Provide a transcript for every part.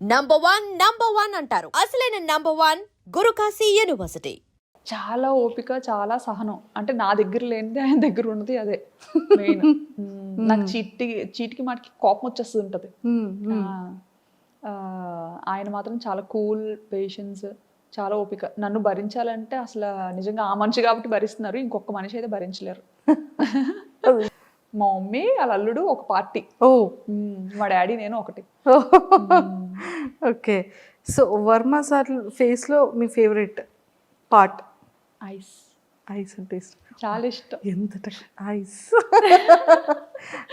Number one number one అంటారు. అసలైన number one Guru Kashi university. చాలా ఓపిక చాలా సహనం. అంటే నా దగ్గర లేనిది ఆయన దగ్గర ఉన్నది అదే. మెయిన్ నాకు చీటి చీటికి మాటికి కోపం వచ్చేస్తుంది ఉంటుంది ఆయన మాత్రం చాలా కూల్ పేషెన్స్ చాలా ఓపిక. నన్ను భరించాలంటే అసలు నిజంగా ఆ మనిషి కాబట్టి భరిస్తున్నారు ఇంకొక మనిషి అయితే భరించలేరు. మా మమ్మీ వాళ్ళ అల్లుడు ఒక పార్టీ. ఓ. మా డాడీ నేను ఒకటి. ఓకే. సో వర్మ సార్ ఫేస్లో మీ ఫేవరెట్ పార్ట్? ఐస్. ఐస్ అంటే ఇష్టం. చాలా ఇష్టం. ఎంత ఐస్.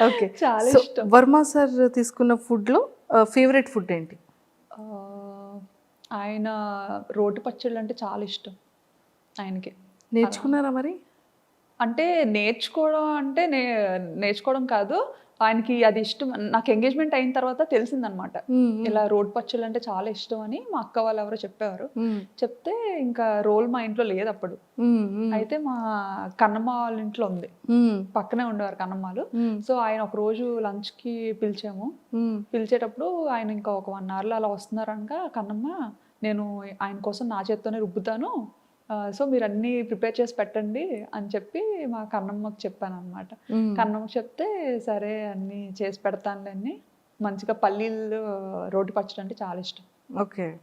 ఓకే. చాలా ఇష్టం. వర్మ సార్ తీసుకున్న ఫుడ్లో ఫేవరెట్ ఫుడ్ ఏంటి? ఆయన రోటి పచ్చళ్ళు అంటే చాలా ఇష్టం ఆయనకి. నేర్చుకున్నారా మరి? అంటే నేర్చుకోవడం అంటే నే నేర్చుకోవడం కాదు. ఆయనకి అది ఇష్టం. నాకు ఎంగేజ్మెంట్ అయిన తర్వాత తెలిసిందనమాట. ఇలా రోడ్ పచ్చళ్ళు అంటే చాలా ఇష్టం అని మా అక్క వాళ్ళు ఎవరో చెప్పేవారు. చెప్తే ఇంకా రోల్ మా ఇంట్లో లేదు అప్పుడు. అయితే మా కన్నమ్మ వాళ్ళ ఇంట్లో ఉంది. పక్కనే ఉండేవారు కన్నమ్మలు సో ఆయన ఒక రోజు లంచ్కి పిలిచాము. పిలిచేటప్పుడు ఆయన ఇంకా ఒక వన్ అవర్లో అలా వస్తున్నారనగా కన్నమ్మ నేను ఆయన కోసం నా చేత్తోనే రుబ్బుతాను. సో మీరు అన్నీ ప్రిపేర్ చేసి పెట్టండి అని చెప్పి మా కన్నమ్మకి చెప్పాను అనమాట కన్నమ్మకి చెప్తే సరే అన్నీ చేసి పెడతానులే అని మంచిగా పల్లీలు రోటి పచ్చడి అంటే చాలా ఇష్టం. ఓకే.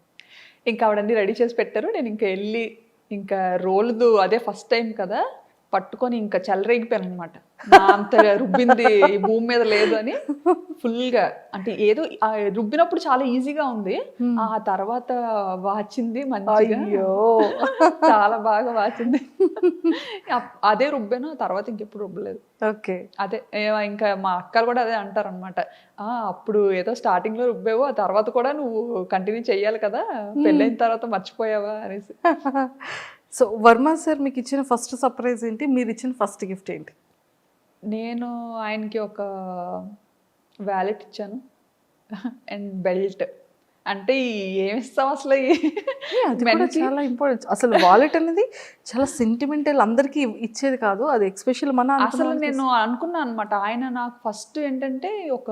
ఇంకా ఆవిడన్నీ రెడీ చేసి పెట్టారు. నేను ఇంకా వెళ్ళి ఇంకా రోల్దు అదే ఫస్ట్ టైం కదా. పట్టుకొని ఇంకా చెలరేగిపోయాను అనమాట అంత రుబ్బింది ఈ భూమి మీద లేదు అని ఫుల్గా. అంటే ఏదో ఆ రుబ్బినప్పుడు చాలా ఈజీగా ఉంది. ఆ తర్వాత వాచింది మంచిగా. అయ్యో. చాలా బాగా వాచింది. అదే రుబ్బాను తర్వాత ఇంకెప్పుడు రుబ్బలేదు. ఓకే. అదే ఇంకా మా అక్కలు కూడా అదే అంటారు అనమాట అప్పుడు ఏదో స్టార్టింగ్లో రుబ్బావు ఆ తర్వాత కూడా నువ్వు కంటిన్యూ చెయ్యాలి కదా. పెళ్ళైన తర్వాత మర్చిపోయావా అనేసి. సో వర్మ సార్ మీకు ఇచ్చిన ఫస్ట్ సర్ప్రైజ్ ఏంటి? మీరు ఇచ్చిన ఫస్ట్ గిఫ్ట్ ఏంటి? నేను ఆయనకి ఒక వ్యాలెట్ ఇచ్చాను. అండ్ బెల్ట్ అంటే ఏమి ఇస్తాం అసలు? చాలా ఇంపార్టెంట్ అసలు వాలెట్ అనేది చాలా సెంటిమెంటల్ అందరికీ ఇచ్చేది కాదు. అది ఎక్స్పెషల్ మన అసలు నేను అనుకున్నాను అనమాట ఆయన నాకు ఫస్ట్ ఏంటంటే ఒక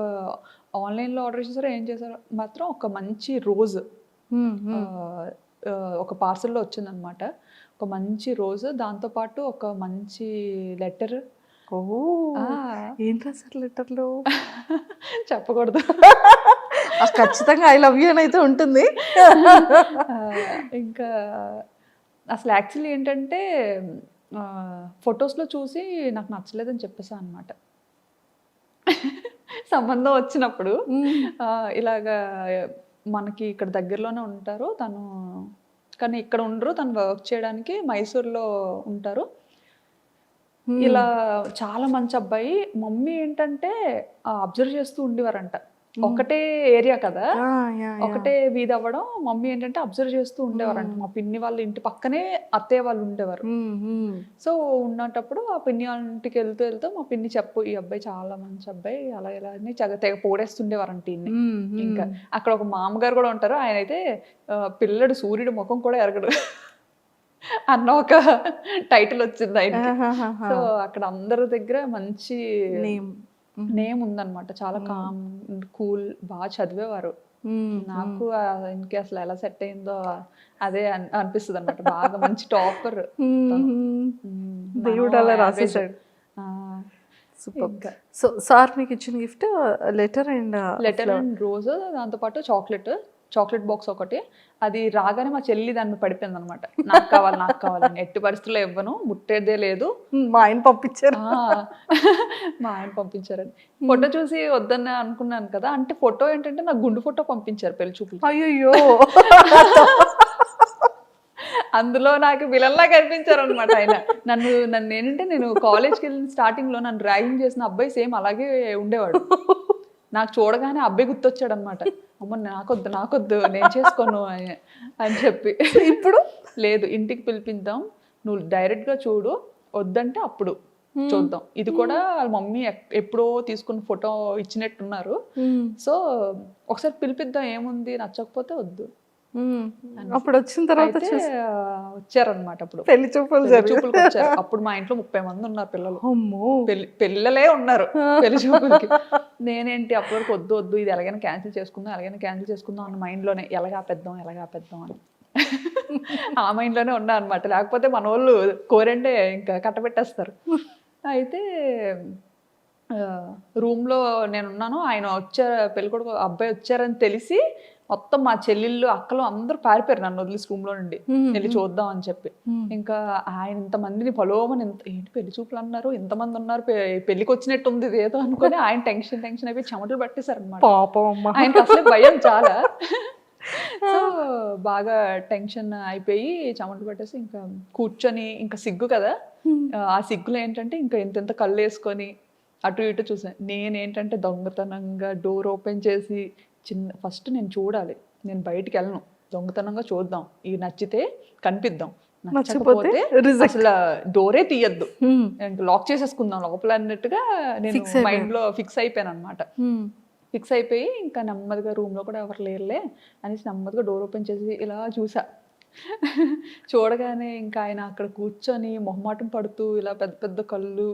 ఆన్లైన్లో ఆర్డర్ చేశారో ఏం చేశారో మాత్రం ఒక మంచి రోజు. ఒక పార్సల్లో వచ్చిందనమాట ఒక మంచి రోజు దాంతోపాటు ఒక మంచి లెటర్. ఓ ఏం రాశారు లెటర్లో? చెప్పకూడదు. ఖచ్చితంగా ఐ లవ్ యూ అని అయితే ఉంటుంది. ఇంకా అసలు యాక్చువల్లీ ఏంటంటే ఫొటోస్లో చూసి నాకు నచ్చలేదని చెప్పేసా అనమాట సంబంధం వచ్చినప్పుడు ఇలాగా మనకి ఇక్కడ దగ్గరలోనే ఉంటారు తను కానీ ఇక్కడ ఉండరు. తను వర్క్ చేయడానికి మైసూర్లో ఉంటారు. ఇలా చాలా మంచి అబ్బాయి. మమ్మీ ఏంటంటే అబ్జర్వ్ చేస్తూ ఉండేవారంట. ఒకటే ఏరియా కదా. ఒకటే వీధి అవ్వడం మమ్మీ ఏంటంటే అబ్జర్వ్ చేస్తూ ఉండేవారంట మా పిన్ని వాళ్ళ ఇంటి పక్కనే అత్తయ్య వాళ్ళు ఉండేవారు. సో ఉన్నటప్పుడు ఆ పిన్ని వాళ్ళ ఇంటికి వెళ్తూ వెళ్తూ మా పిన్ని చెప్పు ఈ అబ్బాయి చాలా మంచి అబ్బాయి అలా ఇలా అని చగ తెగ పోడేస్తుండేవారంట ఈయన్ని మ్మ్. ఇంకా అక్కడ ఒక మామగారు కూడా ఉంటారు ఆయన అయితే పిల్లడు సూర్యుడు ముఖం కూడా ఎరగడు అన్న ఒక టైటిల్ వచ్చింది ఆయనకి ఆహాహాహా. సో అక్కడ అందరి దగ్గర మంచి Name. నేమ్ ఉందన్నమాట. చాలా కామ్ కూల్ బాగా చదివేవారు. నాకు ఇంకే అసలు ఎలా సెట్ అయిందో అదే అన్- అనిపిస్తుంది అనమాట బాగా మంచి టాపర్. దేవుడు అలా రాసేసాడు. సూపర్. సో సార్ మీకు ఇచ్చిన gift letter and letter and rose దాంతోపాటు చాక్లెట్. చాక్లెట్ బాక్స్ ఒకటి అది రాగానే మా చెల్లి దాన్ని పడిపోయింది అనమాట నాకు కావాలి నాకు కావాలని ఎట్టి పరిస్థితుల్లో ఇవ్వను ముట్టేదే లేదు. మా ఆయన పంపించారు. మా ఆయన పంపించారని ఫోటో చూసి వద్దన్న అనుకున్నాను కదా అంటే ఫోటో ఏంటంటే నాకు గుండు ఫోటో పంపించారు పెళ్ళి చూపులు అయ్యో అందులో నాకు విలన్లా కనిపించారు అనమాట ఆయన. నన్ను నన్ను ఏంటంటే నేను కాలేజ్కి వెళ్ళిన స్టార్టింగ్లో నన్ను ర్యాగింగ్ చేసిన అబ్బాయి సేమ్ అలాగే ఉండేవాడు. నాకు చూడగానే అబ్బాయి గుర్తొచ్చాడు అనమాట అమ్మ నాకొద్దు నాకొద్దు నేను చేసుకోను అని అని చెప్పి. ఇప్పుడు? లేదు ఇంటికి పిలిపిద్దాం నువ్వు direct గా చూడు వద్దంటే అప్పుడు చూద్దాం. ఇది కూడా వాళ్ళ మమ్మీ ఎప్పుడో తీసుకున్న ఫోటో ఇచ్చినట్టున్నారు. సో ఒకసారి పిలిపిద్దాం ఏముంది నచ్చకపోతే వద్దు. అప్పుడు వచ్చిన తర్వాత వచ్చారనమాట అప్పుడు. పెళ్ళి చూపులు చూపులకు వచ్చారు. అప్పుడు మా ఇంట్లో ముప్పై మంది ఉన్నారు పిల్లలు. అమ్మో. పిల్లలే ఉన్నారు పెళ్ళి చూపులకి. నేనేంటి అప్పటి వరకు వద్దు వద్దు ఇది ఎలాగైనా క్యాన్సిల్ చేసుకుందాం ఎలాగైనా క్యాన్సిల్ చేసుకుందాం అన్న మైండ్లోనే ఎలాగా పెద్దాం ఎలాగా పెద్దాం అని. ఆ మైండ్లోనే ఉన్నా అనమాట లేకపోతే మన వాళ్ళు కోరండే ఇంకా కట్టబెట్టేస్తారు. అయితే రూమ్లో నేను ఉన్నాను ఆయన వచ్చారు పెళ్ళికొడుకు అబ్బాయి వచ్చారని తెలిసి మొత్తం మా చెల్లెళ్ళు అక్కలు అందరూ పారిపోయారు నన్ను వదిలేసి రూమ్లో నుండి. వెళ్ళి చూద్దాం అని చెప్పి. ఇంకా ఆయన ఇంతమందిని పలోమని ఇంత ఏంటి పెళ్ళి చూపులు అన్నారు ఇంతమంది ఉన్నారు పెళ్ళికి వచ్చినట్టు ఉంది ఏదో అనుకొని ఆయన టెన్షన్ టెన్షన్ అయిపోయి చెమటలు పట్టేశారు అనమాట ఆయనకి అసలే భయం చాలా. సో బాగా టెన్షన్ అయిపోయి చెమటలు పట్టేసి ఇంకా కూర్చొని ఇంకా సిగ్గు కదా. ఆ సిగ్గులో ఏంటంటే ఇంకా ఇంత కళ్ళు వేసుకొని అటు ఇటు చూసాను నేనేంటంటే దొంగతనంగా డోర్ ఓపెన్ చేసి చిన్న ఫస్ట్ నేను చూడాలి. నేను బయటికి వెళ్ళను. దొంగతనంగా చూద్దాం. ఇది నచ్చితే కనిపిద్దాం. నచ్చకపోతే. అసలు డోరే తీయద్దు. లాక్ చేసేసుకుందాం. లోపల అన్నట్టుగా నేను. మైండ్లో ఫిక్స్ అయిపోయాను అనమాట. ఫిక్స్ అయిపోయి ఇంకా నెమ్మదిగా రూమ్లో కూడా ఎవరు లేరులే అనేసి నెమ్మదిగా డోర్ ఓపెన్ చేసి ఇలా చూసా. చూడగానే ఇంకా ఆయన అక్కడ కూర్చొని మొహమాటం పడుతూ ఇలా పెద్ద పెద్ద కళ్ళు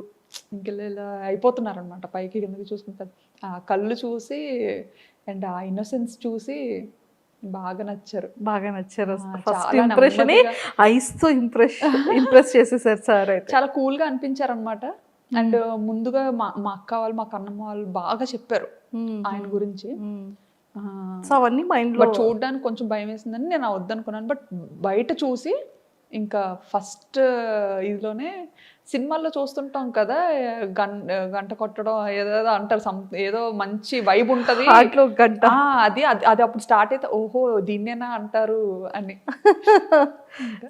ఇంక ఇలా ఇలా అయిపోతున్నారు అనమాట పైకి కిందకి చూసుకుంటారు ఆ కళ్ళు చూసి అండ్ ఆ ఇన్నోసెన్స్ చూసి బాగా నచ్చారు. బాగా నచ్చారు. ఫస్ట్ చాలా ఇంప్రెషన్ నెమ్మదిగా. ఐస్తో ఇంప్రెస్ ఇంప్రెస్ చేసేసారు సార్ చాలా కూల్గా అనిపించారు అనమాట అండ్ ముందుగా మా మా అక్క వాళ్ళు మా కన్నమ్మ వాళ్ళు బాగా చెప్పారు. ఆయన గురించి. సో అవన్నీ మైండ్ బట్ చూడడానికి కొంచెం భయం వేసిందని నేను వద్దనుకున్నాను. బట్ బయట చూసి ఇంకా ఫస్ట్ ఇదిలోనే సినిమాల్లో చూస్తుంటాం కదా గంట కొట్టడం ఏదో అంటారు some- ఏదో మంచి వైబ్ ఉంటది. గంట. అది అది అప్పుడు స్టార్ట్ అయితే ఓహో దీన్నేనా అంటారు అని.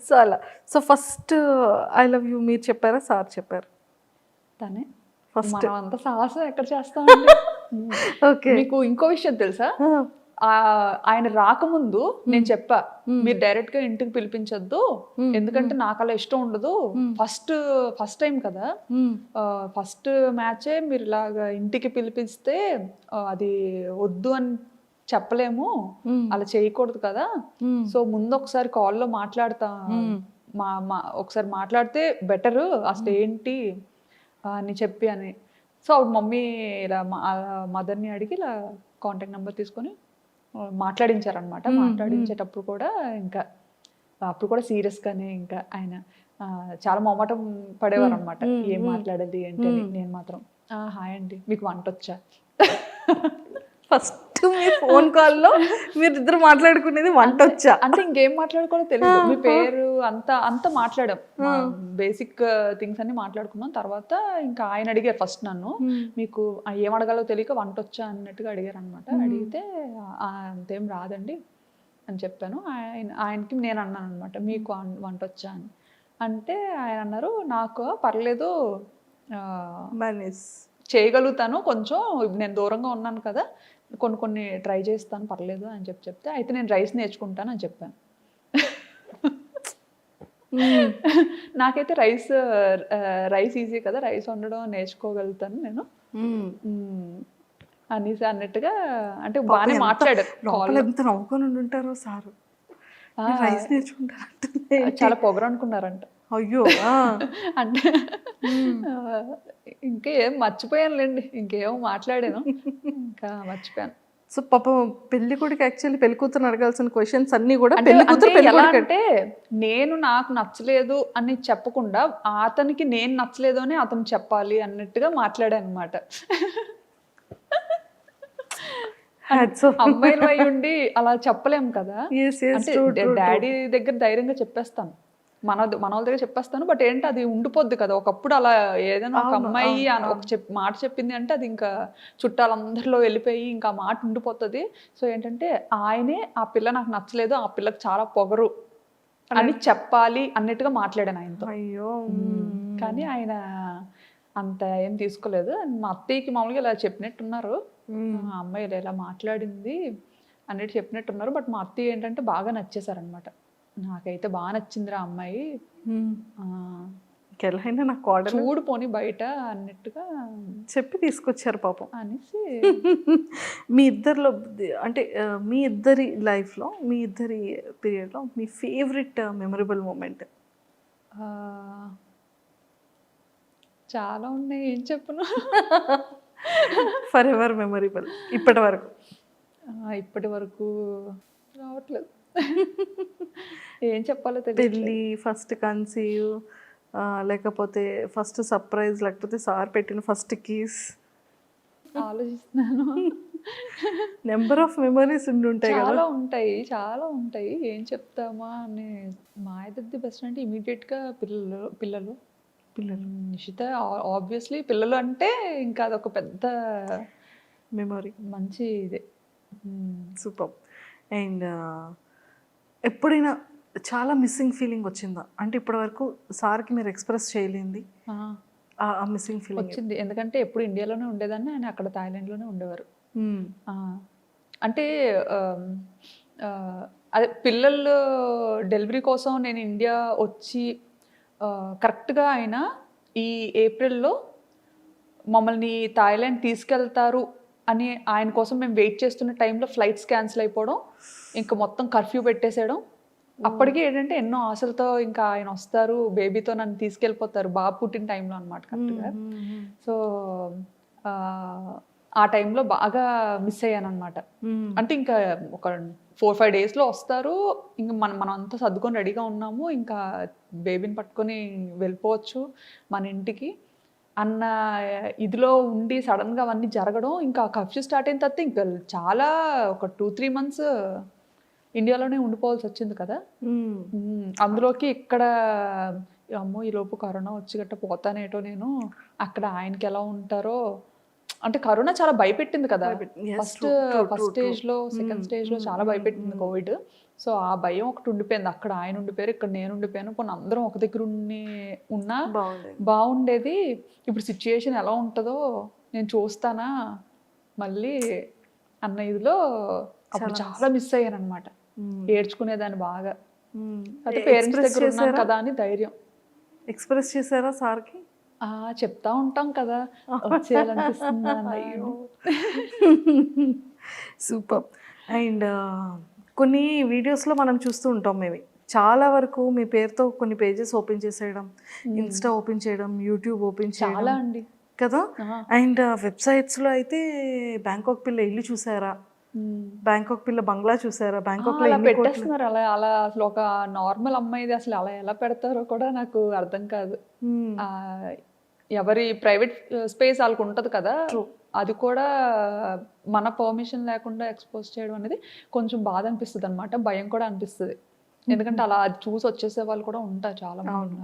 సో అలా. So first I love you మీరు చెప్పారా సార్ చెప్పారు? తనే. ఫస్ట్. అంత సాహసం ఎక్కడ చేస్తామండి? ఓకే. మీకు ఇంకో విషయం తెలుసా? ఆయన రాకముందు నేను చెప్పా మీరు డైరెక్ట్గా ఇంటికి పిలిపించొద్దు ఎందుకంటే నాకు అలా ఇష్టం ఉండదు. ఫస్ట్ ఫస్ట్ టైం కదా. ఫస్ట్ మ్యాచే మీరు ఇలాగా ఇంటికి పిలిపిస్తే అది వద్దు అని చెప్పలేము. అలా చేయకూడదు కదా. సో ముందు ఒకసారి కాల్లో మాట్లాడతా. మా మా ఒకసారి మాట్లాడితే బెటర్ అసలు ఏంటి అని చెప్పి అని. సో మమ్మీ ఇలా మదర్ని అడిగి ఇలా కాంటాక్ట్ నెంబర్ తీసుకొని మాట్లాడించారనమాట మాట్లాడించేటప్పుడు కూడా ఇంకా అప్పుడు కూడా సీరియస్గానే ఇంకా ఆయన ఆ, చాలా మొమ్మటం పడేవారు అనమాట ఏం మాట్లాడేది? అని. నేను మాత్రం "ఆ, హాయ్ అండి మీకు వంట వచ్చా? ఫస్ట్ మీ ఫోన్ కాల్లో మీరు ఇద్దరు మాట్లాడుకునేది వంట వచ్చా? అంటే ఇంకేం మాట్లాడుకోవాలో తెలియదు మీ పేరు అంతా అంతా మాట్లాడాం. బేసిక్ థింగ్స్ అన్ని మాట్లాడుకున్నాం. తర్వాత ఇంకా ఆయన అడిగారు ఫస్ట్ నన్ను. మీకు ఏం అడగాలో తెలియక వంట వచ్చా అన్నట్టుగా అడిగారు అనమాట అడిగితే "ఆ, అంతేం రాదండి అని చెప్పాను. ఆయన ఆయనకి నేను అన్నాను అనమాట మీకు వంట వచ్చా అని. అంటే ఆయన అన్నారు నాకు పర్లేదు చేయగలుగుతాను. కొంచెం నేను దూరంగా ఉన్నాను కదా కొన్ని కొన్ని ట్రై చేస్తాను పర్లేదు అని చెప్పి చెప్తే అయితే నేను రైస్ నేర్చుకుంటాను అని చెప్పాను. నాకైతే రైస్ రైస్ ఈజీ కదా రైస్ వండడం నేర్చుకోగలుగుతాను నేను. అనేసి అన్నట్టుగా అంటే బాగానే మాట్లాడారు నవ్వుకొని ఉంటారో సారు. రైస్ నేర్చుకుంటారంటే చాలా పొగరు అనుకున్నారంట. అయ్యో. అంటే ఇంకేం మర్చిపోయానులేండి ఇంకేమో మాట్లాడాను ఇంకా మర్చిపోయాను. సో పాపం పెళ్ళి కొడుకు యాక్చువల్లీ పెళ్ళి కూతురు అడగాల్సిన క్వశ్చన్స్ అన్ని కూడా పెళ్ళి కూతురు అంటే పెళ్ళి అంటే నేను నాకు నచ్చలేదు అని చెప్పకుండా అతనికి నేను నచ్చలేదు అని అతను చెప్పాలి అన్నట్టుగా మాట్లాడాను అనమాట అమ్మాయిలు అయి ఉండి అలా చెప్పలేం కదా? డాడీ దగ్గర ధైర్యంగా చెప్పేస్తాను. మన మన వాళ్ళ దగ్గర చెప్పేస్తాను బట్ ఏంటి అది ఉండిపోద్ది కదా. ఒకప్పుడు అలా ఏదైనా ఒక అమ్మాయి అని ఒక చెప్ మాట చెప్పింది అంటే అది ఇంకా చుట్టాలందరిలో వెళ్ళిపోయి ఇంకా మాట ఉండిపోతుంది. సో ఏంటంటే ఆయనే ఆ పిల్ల నాకు నచ్చలేదు ఆ పిల్లకి చాలా పొగరు అని చెప్పాలి అన్నట్టుగా మాట్లాడాను ఆయనతో. అయ్యో. కానీ ఆయన అంత ఏం తీసుకోలేదు. మా అత్తయ్యకి మామూలుగా ఇలా చెప్పినట్టున్నారు. ఆ అమ్మాయి ఇలా ఇలా మాట్లాడింది అన్నట్టు చెప్పినట్టున్నారు. బట్ మా అత్తయ్య ఏంటంటే బాగా నచ్చేసారనమాట నాకైతే బాగా నచ్చిందిరా అమ్మాయి. ఆ, ఎలా నా కోడలు చూడు పోని బయట అన్నట్టుగా చెప్పి తీసుకొచ్చారు పాపం. అనేసి మీ ఇద్దరిలో అంటే ఆ, మీ ఇద్దరి లైఫ్లో మీ ఇద్దరి పీరియడ్లో మీ ఫేవరెట్ మెమరబుల్ మూమెంట్ ఆ, చాలా ఉన్నాయి. ఏం చెప్పను? ఫర్ ఎవర్ మెమరబుల్ ఇప్పటి వరకు. ఆ, ఇప్పటి వరకు రావట్లేదు. ఏం చెప్పాలో తెలియదు పెళ్ళి ఫస్ట్ కన్సీవ్ లేకపోతే ఫస్ట్ సర్ప్రైజ్ లేకపోతే సార్ పెట్టిన ఫస్ట్ కీస్ ఆలోచిస్తున్నాను. నెంబర్ ఆఫ్ మెమరీస్ ఉండి ఉంటాయి చాలా ఉంటాయి చాలా ఉంటాయి. ఏం చెప్తామా అని మా ఇద్దరిది బెస్ట్ అంటే immediate గా పిల్లలు పిల్లలు. పిల్లలు. నిషిత ఆబ్వియస్లీ పిల్లలు అంటే ఇంకా అదొక పెద్ద మెమరీ మంచి ఇదే. సూపర్ అండ్ ఎప్పుడైనా చాలా మిస్సింగ్ ఫీలింగ్ వచ్చిందా? అంటే ఇప్పటివరకు సార్కి మీరు ఎక్స్ప్రెస్ చేయలేంది. ఆ, మిస్సింగ్ ఫీలింగ్ వచ్చింది. ఎందుకంటే ఎప్పుడు ఇండియాలోనే ఉండేదాన్ని ఆయన అక్కడ థాయిలాండ్లోనే ఉండేవారు. అంటే అదే పిల్లలు డెలివరీ కోసం నేను ఇండియా వచ్చి కరెక్ట్గా ఆయన ఈ ఏప్రిల్లో మమ్మల్ని థాయిలాండ్ తీసుకెళ్తారు అని ఆయన కోసం మేము వెయిట్ చేస్తున్న టైంలో ఫ్లైట్స్ క్యాన్సిల్ అయిపోవడం ఇంకా మొత్తం కర్ఫ్యూ పెట్టేసేయడం. అప్పటికి ఏంటంటే ఎన్నో ఆశలతో ఇంకా ఆయన వస్తారు బేబీతో నన్ను తీసుకెళ్ళిపోతారు బాబు పుట్టిన టైంలో అనమాట కరెక్ట్గా సో ఆ, టైంలో బాగా మిస్ అయ్యాను అనమాట అంటే ఇంకా ఒక ఫోర్ ఫైవ్ డేస్లో వస్తారు ఇంకా మనం మనం అంతా సర్దుకొని రెడీగా ఉన్నాము ఇంకా బేబీని పట్టుకొని వెళ్ళిపోవచ్చు మన ఇంటికి. అన్న ఇదిలో ఉండి సడన్గా అవన్నీ జరగడం ఇంకా కర్ఫ్యూ స్టార్ట్ అయిన తర్వాత ఇంకా చాలా ఒక టూ త్రీ మంత్స్ ఇండియాలోనే ఉండిపోవాల్సి వచ్చింది కదా. అందులోకి ఇక్కడ అమ్మో ఈ లోపు కరోనా వచ్చి గట్ట పోతానేటో నేను అక్కడ ఆయనకి ఎలా ఉంటారో అంటే కరోనా చాలా భయపెట్టింది కదా. ఫస్ట్ ఫస్ట్ స్టేజ్లో. సెకండ్ మ్మ్, స్టేజ్లో మ్మ్, చాలా మ్మ్, భయపెట్టింది. కోవిడ్ సో ఆ భయం ఒకటి ఉండిపోయింది. అక్కడ ఆయన ఉండిపోయారు ఇక్కడ నేను ఉండిపోయాను. పోనీ అందరం ఒక దగ్గర ఉండి ఉన్నా బాగుండేది. ఇప్పుడు సిచ్యుయేషన్ ఎలా ఉంటుందో నేను చూస్తానా? మళ్ళీ అన్న ఇదిలో అప్పుడు చాలా మిస్ అయ్యాను అనమాట ఏడ్చుకునేదాన్ని బాగా. అయితే పేరెంట్స్ express దగ్గర ఉన్నాం చేశారా? కదా అని ధైర్యం. ఎక్స్ప్రెస్ చేశారా సార్కి? చెప్తా ఉంటాం కదా సూపర్. అండ్ కొన్ని వీడియోస్లో మనం చూస్తూ ఉంటాం మేము చాలా వరకు మీ పేరుతో కొన్ని పేజెస్ ఓపెన్ చేసేయడం ఇన్స్టా ఓపెన్ చేయడం యూట్యూబ్ ఓపెన్ చాలా చేయడం అండి. కదా. అండ్ వెబ్సైట్స్లో అయితే బ్యాంకాక్ పిల్ల ఇల్లు చూసారా. బ్యాంకాక్ పిల్ల బంగ్లా చూసారా? బ్యాంకాక్లో అలా పెట్టేస్తున్నారు. అలా అలా అసలు ఒక నార్మల్ అమ్మాయిది అసలు అలా ఎలా పెడతారో కూడా నాకు అర్థం కాదు. ఎవరి ప్రైవేట్ స్పేస్ వాళ్ళకు ఉంటది కదా. అది కూడా మన పర్మిషన్ లేకుండా ఎక్స్పోజ్ చేయడం అనేది కొంచెం బాధ అనిపిస్తుంది అనమాట భయం కూడా అనిపిస్తుంది. ఎందుకంటే అలా అది చూసి వచ్చేసే వాళ్ళు కూడా ఉంటారు చాలా మంది